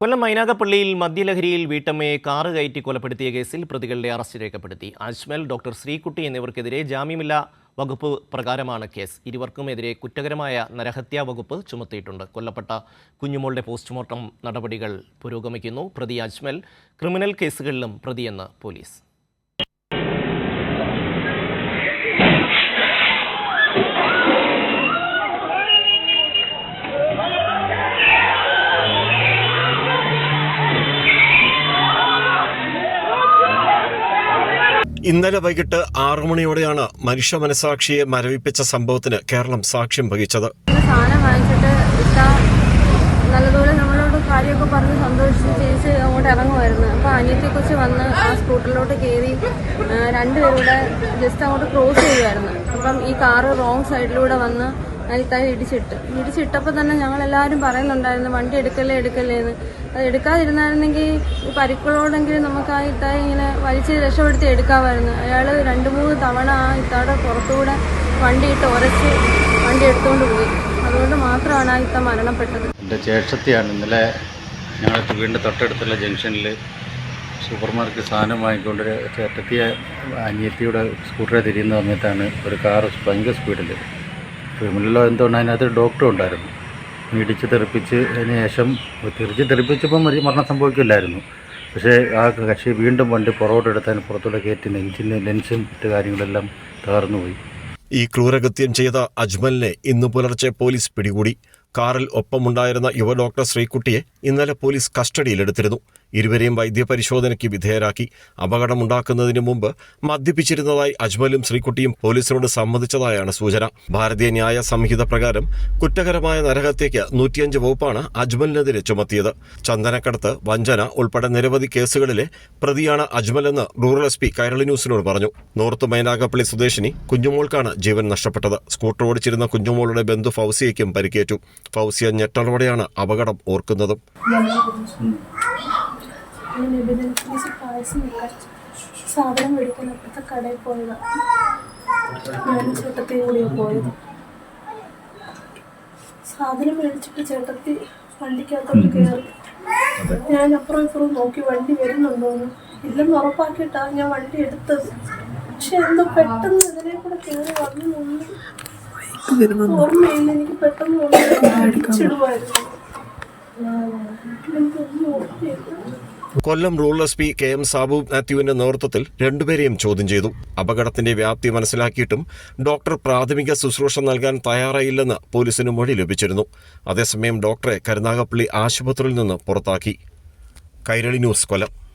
കൊല്ലം മൈനാഗപ്പള്ളിയിൽ മദ്യലഹരിയിൽ വീട്ടമ്മയെ കാറ് കയറ്റി കൊലപ്പെടുത്തിയ കേസിൽ പ്രതികളുടെ അറസ്റ്റ് രേഖപ്പെടുത്തി. അജ്മൽ ഡോക്ടർ ശ്രീകുട്ടി എന്നിവർക്കെതിരെ ജാമ്യമില്ലാ വകുപ്പ് പ്രകാരമാണ് കേസ്. ഇരുവർക്കുമെതിരെ കുറ്റകരമായ നരഹത്യാ വകുപ്പ് ചുമത്തിയിട്ടുണ്ട്. കൊല്ലപ്പെട്ട കുഞ്ഞുമോളുടെ പോസ്റ്റ്മോർട്ടം നടപടികൾ പുരോഗമിക്കുന്നു. പ്രതി അജ്മൽ ക്രിമിനൽ കേസുകളിലും പ്രതിയെന്ന് പോലീസ്. ഇന്നലെ വൈകിട്ട് ആറു മണിയോടെയാണ് മനുഷ്യ മനസാക്ഷിയെ മരവിപ്പിച്ച സംഭവത്തിന് കേരളം സാക്ഷ്യം വഹിച്ചത്. സാധനം വാങ്ങിച്ചിട്ട് നല്ലതുപോലെ നമ്മളോട് കാര്യമൊക്കെ പറഞ്ഞ് സന്തോഷിച്ച് ചേച്ചി അങ്ങോട്ട് ഇറങ്ങുമായിരുന്നു. അപ്പോൾ അനിയത്തെക്കുറിച്ച് വന്ന് ആ സ്കൂട്ടറിലോട്ട് കയറി രണ്ടുപേരൂടെ ജസ്റ്റ് അങ്ങോട്ട് ക്രോസ് ചെയ്യുമായിരുന്നു അപ്പം ഈ കാറ് റോങ് സൈഡിലൂടെ വന്ന് ഇത്തായി ഇടിച്ചിട്ട്. ഇടിച്ചിട്ടപ്പോൾ തന്നെ ഞങ്ങൾ എല്ലാവരും പറയുന്നുണ്ടായിരുന്നു വണ്ടി എടുക്കല്ലേ എടുക്കല്ലേ എന്ന്. അത് എടുക്കാതിരുന്നായിരുന്നെങ്കിൽ പരിക്കുകളോടെങ്കിലും നമുക്ക് ആ ഇത്തായി ഇങ്ങനെ വലിച്ച് രക്ഷപ്പെടുത്തി എടുക്കാമായിരുന്നു. അയാൾ രണ്ട് മൂന്ന് തവണ ആ ഇത്താടെ പുറത്തുകൂടെ വണ്ടി ഇട്ട് ഉരച്ച് വണ്ടി എടുത്തുകൊണ്ട് പോയി. അതുകൊണ്ട് മാത്രമാണ് ആ ഇത്ത മരണപ്പെട്ടത്. എന്റെ ചേട്ടത്തിയാണ് ഇന്നലെ ഞങ്ങളുടെ വീടിന്റെ തൊട്ടടുത്തുള്ള ജംഗ്ഷനിൽ സൂപ്പർ മാർക്കറ്റ് സാധനം വാങ്ങിക്കൊണ്ട് ചേട്ടത്തിയെ അനിയത്തിയുടെ സ്കൂട്ടറെ തിരിയുന്ന സമയത്താണ് ഒരു കാർ ഭയങ്കര സ്പീഡിൽ ക്രിമിനലോ എന്തുകൊണ്ട് അതിനകത്ത് ഡോക്ടർ ഉണ്ടായിരുന്നു. ഇടിച്ച് തെറിപ്പിച്ച് അതിന് ശേഷം തിരിച്ച് തെറിപ്പിച്ചപ്പം ഒരു മരണം സംഭവിക്കില്ലായിരുന്നു. പക്ഷേ ആ കക്ഷി വീണ്ടും വണ്ടി പുറകോട്ടെടുത്തതിന് പുറത്തൂടെ കയറ്റി നെഞ്ചിന് ലെൻസും മറ്റു കാര്യങ്ങളെല്ലാം തകർന്നുപോയി. ഈ ക്രൂരകൃത്യം ചെയ്ത അജ്മലിനെ ഇന്ന് പുലർച്ചെ പോലീസ് പിടികൂടി. കാറിൽ ഒപ്പമുണ്ടായിരുന്ന യുവ ഡോക്ടർ ശ്രീകുട്ടിയെ ഇന്നലെ പോലീസ് കസ്റ്റഡിയിലെടുത്തിരുന്നു. ഇരുവരെയും വൈദ്യപരിശോധനയ്ക്ക് വിധേയരാക്കി. അപകടമുണ്ടാക്കുന്നതിന് മുമ്പ് മദ്യപിച്ചിരുന്നതായി അജ്മലും ശ്രീകുട്ടിയും പോലീസിനോട് സമ്മതിച്ചതായാണ് സൂചന. ഭാരതീയ ന്യായ സംഹിത പ്രകാരം കുറ്റകരമായ നരഹത്യയ്ക്ക് നൂറ്റിയഞ്ച് വകുപ്പാണ് അജ്മലിനെതിരെ ചുമത്തിയത്. ചന്ദനക്കടത്ത് വഞ്ചന ഉൾപ്പെടെ നിരവധി കേസുകളിലെ പ്രതിയാണ് അജ്മലെന്ന് റൂറൽ എസ് പി കൈരളി ന്യൂസിനോട് പറഞ്ഞു. നോർത്ത് മൈനാഗപ്പള്ളി സ്വദേശിനി കുഞ്ഞുമോൾക്കാണ് ജീവൻ നഷ്ടപ്പെട്ടത്. സ്കൂട്ടർ ഓടിച്ചിരുന്ന കുഞ്ഞുമോളുടെ ബന്ധു ഫൗസിയയ്ക്കും പരിക്കേറ്റു. ഫൗസിയ ഞെട്ടലോടെയാണ് അപകടം ഓർക്കുന്നതും. ഞാൻ സാധനം മേടിക്കാൻ അപ്പുറത്തെ കടയിൽ ചേട്ടത്തിയും കൂടിയാണ് പോയത്. സാധനം മേടിച്ചിട്ട് ചേട്ടത്തി വണ്ടിക്കകത്തോട്ട് കയറി ഞാൻ അപ്പുറം ഇപ്പുറം നോക്കി വണ്ടി വരുന്നുണ്ടോന്ന്. ഇല്ലെന്ന് ഉറപ്പാക്കിയിട്ടാണ് ഞാൻ വണ്ടി എടുത്തത്. പക്ഷെ എന്തോ പെട്ടെന്ന് ഇതിനെ കൂടെ കയറി വന്നു Kollam rural S P K M Sabu മാത്യുവിന്റെ നേതൃത്വത്തിൽ രണ്ടുപേരെയും ചോദ്യം ചെയ്തു. അപകടത്തിന്റെ വ്യാപ്തി മനസ്സിലാക്കിയിട്ടും ഡോക്ടർ പ്രാഥമിക ശുശ്രൂഷ നൽകാൻ തയ്യാറായില്ലെന്ന് പോലീസിന് മൊഴി ലഭിച്ചിരുന്നു. അതേസമയം ഡോക്ടറെ കരുനാഗപ്പള്ളി ആശുപത്രിയിൽ നിന്ന് പുറത്താക്കി. കൈരളി ന്യൂസ് കൊല്ലം.